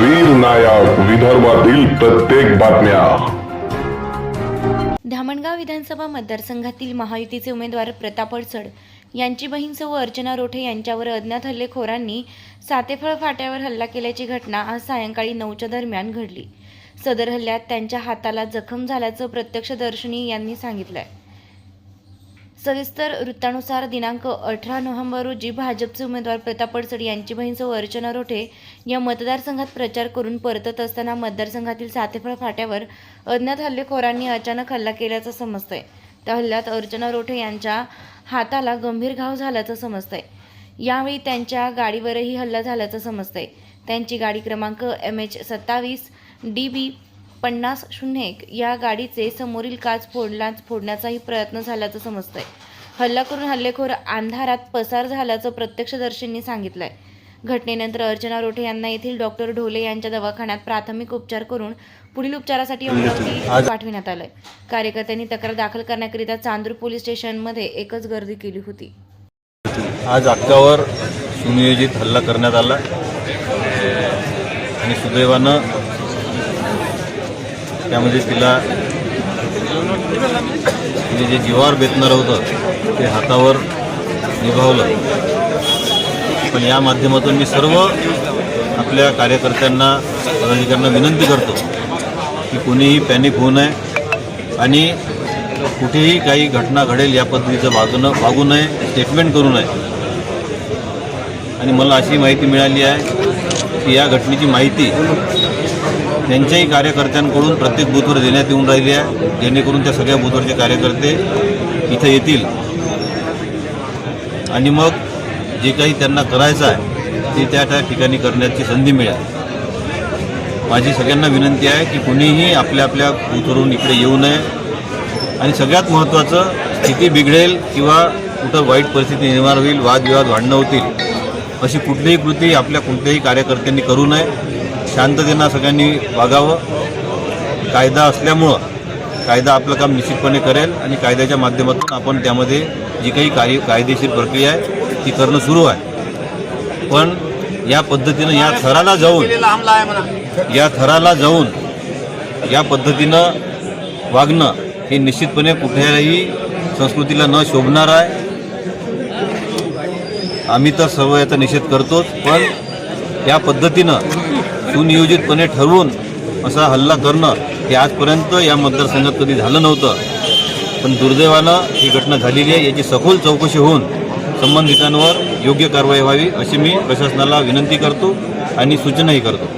वीर नायक विदर्भातील प्रत्येक बातम्या. धामणगाव विधानसभा मतदारसंघातील महायुतीचे उमेदवार प्रताप अडचड यांची बहीण सौ अर्चना रोठे यांच्यावर अज्ञात हल्लेखोरांनी सातेफळ फाट्यावर हल्ला केल्याची घटना आज सायंकाळी नऊच्या दरम्यान घडली. सदर हल्ल्यात त्यांच्या हाताला जखम झाल्याचं प्रत्यक्षदर्शनी यांनी सांगितलंय. सविस्तर वृत्तानुसार दिनांक अठरा नोव्हेंबर रोजी भाजपचे उमेदवार प्रताप अडसड यांची बहीण सौ अर्चना रोठे या मतदारसंघात प्रचार करून परतत असताना मतदारसंघातील सातेफळ फाट्यावर अज्ञात हल्लेखोरांनी अचानक हल्ला केल्याचं समजतंय. त्या हल्ल्यात अर्चना रोठे यांच्या हाताला गंभीर घाव झाल्याचं समजतंय. यावेळी त्यांच्या गाडीवरही हल्ला झाल्याचं समजतंय. त्यांची गाडी क्रमांक एम एच सत्तावीस डी बी पन्नास शून्य एक या गाडीचे समोरील काच फोडला फोडण्याचाही प्रयत्न झाल्याचं समजतंय. हल्ला करून हल्लेखोर अंधारात पसार झाल्याचं प्रत्यक्षदर्शींनी सांगितलंय. घटनेनंतर अर्चना रोठे यांना येथील डॉक्टर ढोले यांच्या दवाखान्यात प्राथमिक उपचार करून पुढील उपचारासाठी अमरावती पाठविण्यात आलंय. कार्यकर्त्यांनी तक्रार दाखल करण्याकरिता चांदूर पोलीस स्टेशनमध्ये एकच गर्दी केली होती. आज अक्कावर सुनियोजित हल्ला करण्यात आला. आणि सुदैवानं त्यामध्ये तिला तिने जे जीवावर बेतणार होतं ते हातावर निभावलं. पण या माध्यमातून मी सर्व आपल्या कार्यकर्त्यांना पदाधिकाऱ्यांना विनंती करतो की कोणीही पॅनिक होऊ नये आणि कुठेही काही घटना घडेल या पद्धतीचं वागणं वागू नये स्टेटमेंट करू नये. आणि मला अशी माहिती मिळाली आहे की या घटनेची माहिती त्यांच्याही कार्यकर्त्यांकडून प्रत्येक बूथवर देण्यात येऊन राहिली आहे. जेणेकरून त्या सगळ्या बूथवरचे कार्यकर्ते इथं येतील. आणि मग जे काही त्यांना करायचं आहे ते त्या त्या ठिकाणी करण्याची संधी मिळेल. माझी सगळ्यांना विनंती आहे की कुणीही आपल्या आपल्या बूथवरून इकडे येऊ नये. आणि सगळ्यात महत्त्वाचं स्थिती बिघडेल किंवा कुठं वाईट परिस्थिती निर्माण होईल वादविवाद वाढणं होतील अशी कुठलीही कृती आपल्या कोणत्याही कार्यकर्त्यांनी करू नये. शांततेनं सगळ्यांनी वागावं. कायदा असल्यामुळं कायदा आपलं काम निश्चितपणे करेल आणि कायद्याच्या माध्यमातून आपण त्यामध्ये जी काही कार्य कायदेशीर प्रक्रिया आहे ती करणं सुरू आहे. पण या पद्धतीनं या थराला जाऊन या थराला जाऊन या पद्धतीनं वागणं हे निश्चितपणे कुठल्याही संस्कृतीला न शोभणार आहे. आम्ही तर सर्व याचा निषेध करतोच पण या पद्धतीनं सुनियोजितपणे ठरवून असा हल्ला करणं हे आजपर्यंत या मतदारसंघात कधी झालं नव्हतं. पण दुर्दैवानं ही घटना झालेली आहे. याची सखोल चौकशी होऊन संबंधितांवर योग्य कारवाई व्हावी अशी मी प्रशासनाला विनंती करतो आणि सूचनाही करतो.